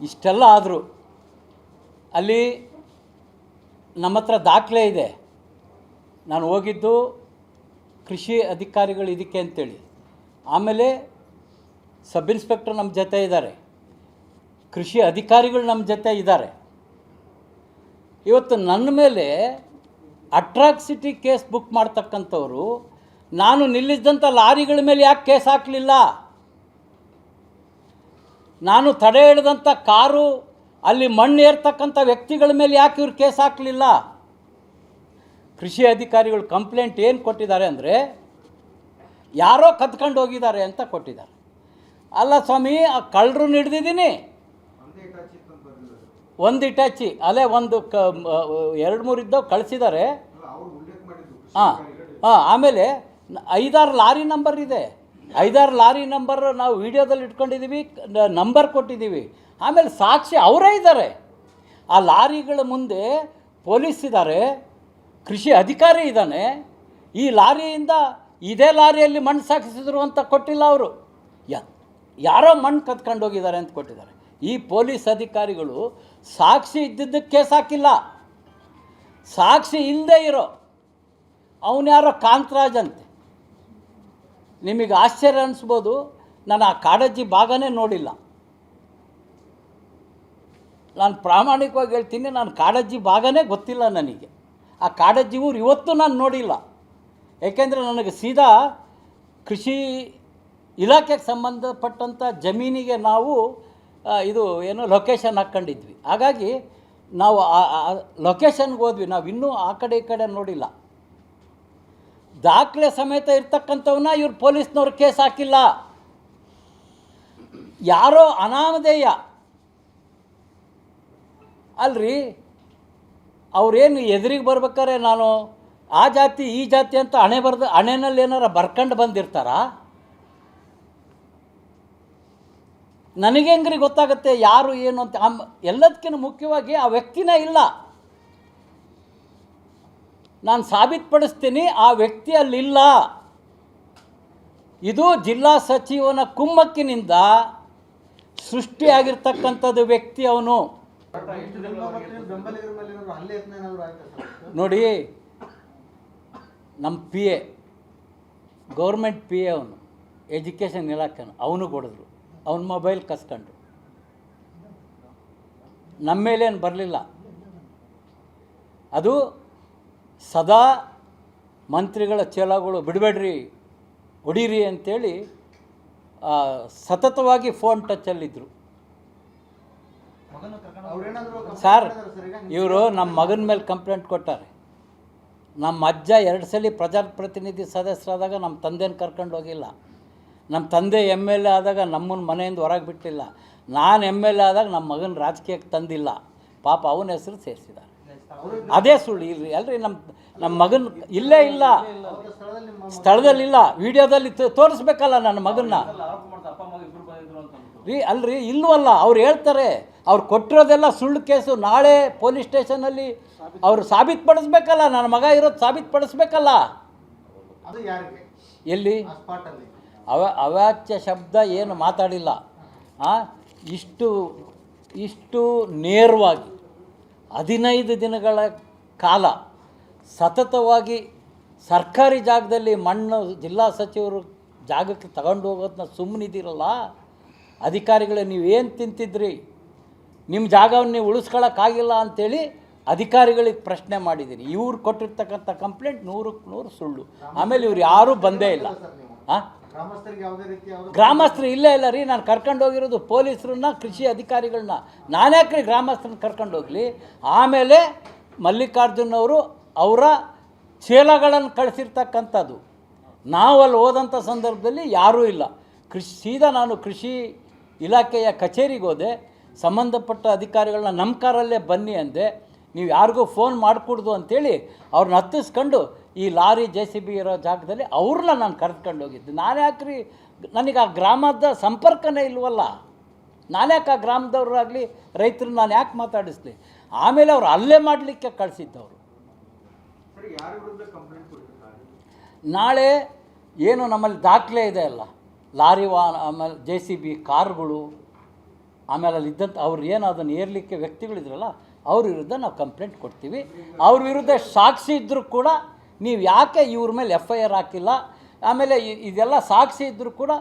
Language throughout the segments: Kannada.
ಇಷ್ಟೆಲ್ಲ ಆದರೂ ಅಲ್ಲಿ ನಮ್ಮ ಹತ್ರ ದಾಖಲೆ ಇದೆ. ನಾನು ಹೋಗಿದ್ದು ಕೃಷಿ ಅಧಿಕಾರಿಗಳು ಇದಕ್ಕೆ ಅಂತೇಳಿ. ಆಮೇಲೆ ಸಬ್ ಇನ್ಸ್ಪೆಕ್ಟರ್ ನಮ್ಮ ಜೊತೆ ಇದ್ದಾರೆ. ಕೃಷಿ ಅಧಿಕಾರಿಗಳು ನಮ್ಮ ಜೊತೆ ಇದ್ದಾರೆ. ಇವತ್ತು ನನ್ನ ಮೇಲೆ ಅಟ್ರಾಕ್ಸಿಟಿ ಕೇಸ್ ಬುಕ್ ಮಾಡ್ತಕ್ಕಂಥವ್ರು, ನಾನು ನಿಲ್ಲಿಸಿದಂಥ ಲಾರಿಗಳ ಮೇಲೆ ಯಾಕೆ ಕೇಸ್ ಹಾಕಲಿಲ್ಲ? ನಾನು ತಡೆ ಹಿಡಿದಂಥ ಕಾರು ಅಲ್ಲಿ ಮಣ್ಣು ಏರ್ತಕ್ಕಂಥ ವ್ಯಕ್ತಿಗಳ ಮೇಲೆ ಯಾಕೆ ಇವ್ರು ಕೇಸ್ ಹಾಕಲಿಲ್ಲ? ಕೃಷಿ ಅಧಿಕಾರಿಗಳು ಕಂಪ್ಲೇಂಟ್ ಏನು ಕೊಟ್ಟಿದ್ದಾರೆ ಅಂದರೆ ಯಾರೋ ಕದ್ಕೊಂಡು ಹೋಗಿದ್ದಾರೆ ಅಂತ ಕೊಟ್ಟಿದ್ದಾರೆ. ಅಲ್ಲ ಸ್ವಾಮಿ ಆ ಕಳ್ಳರು ಹಿಡ್ದಿದ್ದೀನಿ. ಒಂದು ಇಟ್ಯಾಚಿ ಅಲ್ಲೇ ಒಂದು ಕ ಎರಡು ಮೂರು ಇದ್ದವು ಕಳಿಸಿದ್ದಾರೆ. ಹಾಂ ಹಾಂ ಆಮೇಲೆ ಐದಾರು ಲಾರಿ ನಂಬರ್ ಇದೆ. ಐದಾರು ಲಾರಿ ನಂಬರ್ ನಾವು ವಿಡಿಯೋದಲ್ಲಿ ಇಟ್ಕೊಂಡಿದ್ದೀವಿ ನಂಬರ್ ಕೊಟ್ಟಿದ್ದೀವಿ. ಆಮೇಲೆ ಸಾಕ್ಷಿ ಅವರೇ ಇದ್ದಾರೆ. ಆ ಲಾರಿಗಳ ಮುಂದೆ ಪೊಲೀಸ್ ಇದ್ದಾರೆ, ಕೃಷಿ ಅಧಿಕಾರಿ ಇದ್ದಾನೆ. ಈ ಲಾರಿಯಿಂದ ಇದೇ ಲಾರಿಯಲ್ಲಿ ಮಣ್ಣು ಸಾಗಿಸಿದ್ರು ಅಂತ ಕೊಟ್ಟಿಲ್ಲ ಅವರು. ಯಾರೋ ಮಣ್ಣು ಕತ್ಕೊಂಡು ಹೋಗಿದ್ದಾರೆ ಅಂತ ಕೊಟ್ಟಿದ್ದಾರೆ. ಈ ಪೊಲೀಸ್ ಅಧಿಕಾರಿಗಳು ಸಾಕ್ಷಿ ಇದ್ದಿದ್ದಕ್ಕೆ ಕೇಸ್ ಹಾಕಿಲ್ಲ. ಸಾಕ್ಷಿ ಇಲ್ಲದೆ ಇರೋ ಅವನು ಯಾರೋ ಕಾಂತರಾಜ್ ಅಂತೆ. ನಿಮಗೆ ಆಶ್ಚರ್ಯ ಅನಿಸ್ಬೋದು, ನಾನು ಆ ಕಾಡಜ್ಜಿ ಭಾಗನೇ ನೋಡಿಲ್ಲ. ನಾನು ಪ್ರಾಮಾಣಿಕವಾಗಿ ಹೇಳ್ತೀನಿ, ನಾನು ಕಾಡಜ್ಜಿ ಭಾಗನೇ ಗೊತ್ತಿಲ್ಲ ನನಗೆ. ಆ ಕಾಡಜ್ಜಿ ಊರು ಇವತ್ತು ನಾನು ನೋಡಿಲ್ಲ. ಏಕೆಂದರೆ ನನಗೆ ಸೀದಾ ಕೃಷಿ ಇಲಾಖೆಗೆ ಸಂಬಂಧಪಟ್ಟಂಥ ಜಮೀನಿಗೆ ನಾವು ಇದು ಏನು ಲೊಕೇಶನ್ ಹಾಕ್ಕೊಂಡಿದ್ವಿ. ಹಾಗಾಗಿ ನಾವು ಆ ಲೊಕೇಶನ್ಗೆ ಹೋದ್ವಿ. ನಾವು ಇನ್ನೂ ಆ ಕಡೆ ಈ ಕಡೆ ನೋಡಿಲ್ಲ. ದಾಖಲೆ ಸಮೇತ ಇರ್ತಕ್ಕಂಥವನ್ನ ಇವ್ರು ಪೊಲೀಸ್ನವ್ರು ಕೇಸ್ ಹಾಕಿಲ್ಲ. ಯಾರೋ ಅನಾಮಧೇಯ. ಅಲ್ರಿ, ಅವ್ರೇನು ಎದುರಿಗೆ ಬರ್ಬೇಕಾರೆ ನಾನು ಆ ಜಾತಿ, ಈ ಜಾತಿ ಅಂತ ಹಣೆ ಬರ್ದು, ಹಣೆನಲ್ಲಿ ಏನಾರ ಬರ್ಕಂಡು ಬಂದಿರ್ತಾರಾ? ನನಗೆ ಹೆಂಗ್ರಿ ಗೊತ್ತಾಗುತ್ತೆ ಯಾರು ಏನು ಅಂತ? ಎಲ್ಲದಕ್ಕಿಂತ ಮುಖ್ಯವಾಗಿ ಆ ವ್ಯಕ್ತಿನೇ ಇಲ್ಲ. ನಾನು ಸಾಬೀತುಪಡಿಸ್ತೀನಿ, ಆ ವ್ಯಕ್ತಿ ಅಲ್ಲಿಲ್ಲ. ಇದು ಜಿಲ್ಲಾ ಸಚಿವನ ಕುಮ್ಮಕ್ಕಿನಿಂದ ಸೃಷ್ಟಿಯಾಗಿರ್ತಕ್ಕಂಥದ್ದು ವ್ಯಕ್ತಿ ಅವನು. ನೋಡಿ ನಮ್ಮ P A government P A ಅವನು, ಎಜುಕೇಷನ್ ಇಲಾಖೆನು, ಅವನು ಕೊಡಿದ್ರು. ಅವನ ಮೊಬೈಲ್ ಕಸ್ಕೊಂಡ್ರು ನಮ್ಮ ಮೇಲೇನು ಬರಲಿಲ್ಲ. ಅದು ಸದಾ ಮಂತ್ರಿಗಳ ಚೇಲಾಗಳು ಬಿಡಬೇಡ್ರಿ ಹೊಡೀರಿ ಅಂತೇಳಿ ಆ, ಸತತವಾಗಿ ಫೋನ್ ಮಾಡಿದಾರಾ ಸರ್ ಇವರು ನಮ್ಮ ಮಗನ ಮೇಲೆ ಕಂಪ್ಲೇಂಟ್ ಕೊಟ್ಟಾರೆ. ನಮ್ಮ ಅಜ್ಜ ಎರಡು ಸಲ ಪ್ರಜಾಪ್ರತಿನಿಧಿ ಸದಸ್ಯರಾದಾಗ ನಮ್ಮ ತಂದೆನ ಕರ್ಕೊಂಡು ಹೋಗಿಲ್ಲ. ನಮ್ಮ ತಂದೆ ಎಂ ಎಲ್ ಎ ಆದಾಗ ನಮ್ಮನ್ನ ಮನೆಯಿಂದ ಹೊರಗೆ ಬಿಟ್ಟಿಲ್ಲ. ನಾನು ಎಂ ಎಲ್ ಎ ಆದಾಗ ನಮ್ಮ ಮಗನ ರಾಜಕೀಯಕ್ಕೆ ತಂದಿಲ್ಲ. ಪಾಪ ಅವನ ಹೆಸರು ಸೇರಿಸಿದ್ದಾರೆ ಅದೇ ಸುಳ್ಳು. ಇಲ್ರಿ ಅಲ್ರಿ ನಮ್ಮ ನಮ್ಮ ಮಗನ ಇಲ್ಲೇ ಇಲ್ಲ. ಸ್ಥಳದಲ್ಲಿಲ್ಲ. ವಿಡಿಯೋದಲ್ಲಿ ತೋರಿಸ್ಬೇಕಲ್ಲ ನನ್ನ ಮಗನ್ನ. ರೀ, ಅಲ್ರಿ ಇಲ್ವಲ್ಲ ಅವ್ರು ಹೇಳ್ತಾರೆ, ಅವ್ರು ಕೊಟ್ಟಿರೋದೆಲ್ಲ ಸುಳ್ಳು ಕೇಸು. ನಾಳೆ ಪೊಲೀಸ್ ಸ್ಟೇಷನಲ್ಲಿ ಅವ್ರು ಸಾಬೀತುಪಡಿಸ್ಬೇಕಲ್ಲ. ನನ್ನ ಮಗ ಇರೋದು ಸಾಬೀತುಪಡಿಸ್ಬೇಕಲ್ಲ. ಎಲ್ಲಿ? ಅವ, ಅವಾಚ್ಯ ಶಬ್ದ ಏನು ಮಾತಾಡಿಲ್ಲ. ಇಷ್ಟು ಇಷ್ಟು ನೇರವಾಗಿ. ಹದಿನೈದು ದಿನಗಳ ಕಾಲ ಸತತವಾಗಿ ಸರ್ಕಾರಿ ಜಾಗದಲ್ಲಿ ಮಣ್ಣು ಜಿಲ್ಲಾ ಸಚಿವರು ಜಾಗಕ್ಕೆ ತಗೊಂಡು ಹೋಗೋದನ್ನ ಸುಮ್ಮನಿದ್ದೀರಲ್ಲ ಅಧಿಕಾರಿಗಳೇ, ನೀವೇನು ತಿಂತಿದ್ರಿ? ನಿಮ್ಮ ಜಾಗವನ್ನು ನೀವು ಉಳಿಸ್ಕೊಳಕ್ಕಾಗಿಲ್ಲ ಅಂಥೇಳಿ ಅಧಿಕಾರಿಗಳಿಗೆ ಪ್ರಶ್ನೆ ಮಾಡಿದ್ದೀರಿ ಇವ್ರು ಕೊಟ್ಟಿರ್ತಕ್ಕಂಥ ಕಂಪ್ಲೇಂಟ್ ನೂರಕ್ಕೆ ನೂರು ಸುಳ್ಳು. ಆಮೇಲೆ ಇವ್ರು ಯಾರೂ ಬಂದೇ ಇಲ್ಲ. ಹಾಂ ಗ್ರಾಮಸ್ಥರು ಇಲ್ಲೇ ಇಲ್ಲ ರೀ, ನಾನು ಕರ್ಕೊಂಡು ಹೋಗಿರೋದು ಪೊಲೀಸರನ್ನ, ಕೃಷಿ ಅಧಿಕಾರಿಗಳನ್ನ. ನಾನ್ಯಾಕ್ರಿ ಗ್ರಾಮಸ್ಥರನ್ನ ಕರ್ಕೊಂಡು ಹೋಗಲಿ. ಆಮೇಲೆ ಮಲ್ಲಿಕಾರ್ಜುನ್ ಅವರು ಅವರ ಚೀಲಗಳನ್ನು ಕಳಿಸಿರ್ತಕ್ಕಂಥದ್ದು. ನಾವು ಅಲ್ಲಿ ಹೋದಂಥ ಸಂದರ್ಭದಲ್ಲಿ ಯಾರೂ ಇಲ್ಲ. ಕೃಷಿ, ಸೀದಾ ನಾನು ಕೃಷಿ ಇಲಾಖೆಯ ಕಚೇರಿಗೆ ಹೋದೆ. ಸಂಬಂಧಪಟ್ಟ ಅಧಿಕಾರಿಗಳನ್ನ ನಮ್ಮ ಕಾರಲ್ಲೇ ಬನ್ನಿ ಅಂದೆ. ನೀವು ಯಾರಿಗೂ ಫೋನ್ ಮಾಡಿಕೊಡ್ದು ಅಂಥೇಳಿ ಅವ್ರನ್ನ ಹತ್ತಿಸ್ಕೊಂಡು ಈ ಲಾರಿ ಜೆ ಸಿ ಬಿ ಇರೋ ಜಾಗದಲ್ಲಿ ಅವ್ರನ್ನ ನಾನು ಕರೆದುಕೊಂಡು ಹೋಗಿದ್ದು. ನಾನು ಯಾಕ್ರಿ ನನಗೆ ಆ ಗ್ರಾಮದ ಸಂಪರ್ಕನೇ ಇಲ್ವಲ್ಲ. ನಾನ್ಯಾಕೆ ಆ ಗ್ರಾಮದವ್ರಾಗಲಿ ರೈತರು ನಾನು ಯಾಕೆ ಮಾತಾಡಿಸ್ಲಿ? ಆಮೇಲೆ ಅವ್ರು ಅಲ್ಲೇ ಮಾಡಲಿಕ್ಕೆ ಕಳಿಸಿದ್ದವರು. ನಾಳೆ ಏನು ನಮ್ಮಲ್ಲಿ ದಾಖಲೆ ಇದೆ ಅಲ್ಲ. ಲಾರಿ ವಾಹನ ಆಮೇಲೆ ಜೆ ಸಿ ಬಿ ಕಾರ್ಗಳು ಆಮೇಲೆ ಅಲ್ಲಿ ಇದ್ದಂಥ ಅವ್ರು ಏನು ಅದನ್ನು ಏರ್ಲಿಕ್ಕೆ ವ್ಯಕ್ತಿಗಳಿದ್ರಲ್ಲ ಅವ್ರ ವಿರುದ್ಧ ನಾವು ಕಂಪ್ಲೇಂಟ್ ಕೊಡ್ತೀವಿ. ಅವ್ರ ವಿರುದ್ಧ ಸಾಕ್ಷಿ ಇದ್ದರೂ ಕೂಡ ನೀವು ಯಾಕೆ ಇವ್ರ ಮೇಲೆ ಎಫ್ ಐ ಆರ್ ಹಾಕಿಲ್ಲ? ಆಮೇಲೆ ಇದೆಲ್ಲ ಸಾಕ್ಷಿ ಇದ್ದರೂ ಕೂಡ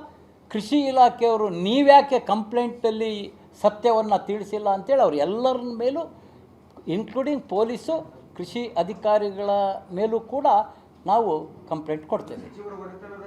ಕೃಷಿ ಇಲಾಖೆಯವರು ನೀವ್ಯಾಕೆ ಕಂಪ್ಲೇಂಟಲ್ಲಿ ಸತ್ಯವನ್ನು ತಿಳಿಸಿಲ್ಲ ಅಂತೇಳಿ ಅವ್ರು ಎಲ್ಲರ ಮೇಲೂ ಇನ್ಕ್ಲೂಡಿಂಗ್ ಪೊಲೀಸು, ಕೃಷಿ ಅಧಿಕಾರಿಗಳ ಮೇಲೂ ಕೂಡ ನಾವು ಕಂಪ್ಲೇಂಟ್ ಕೊಡ್ತೇವೆ.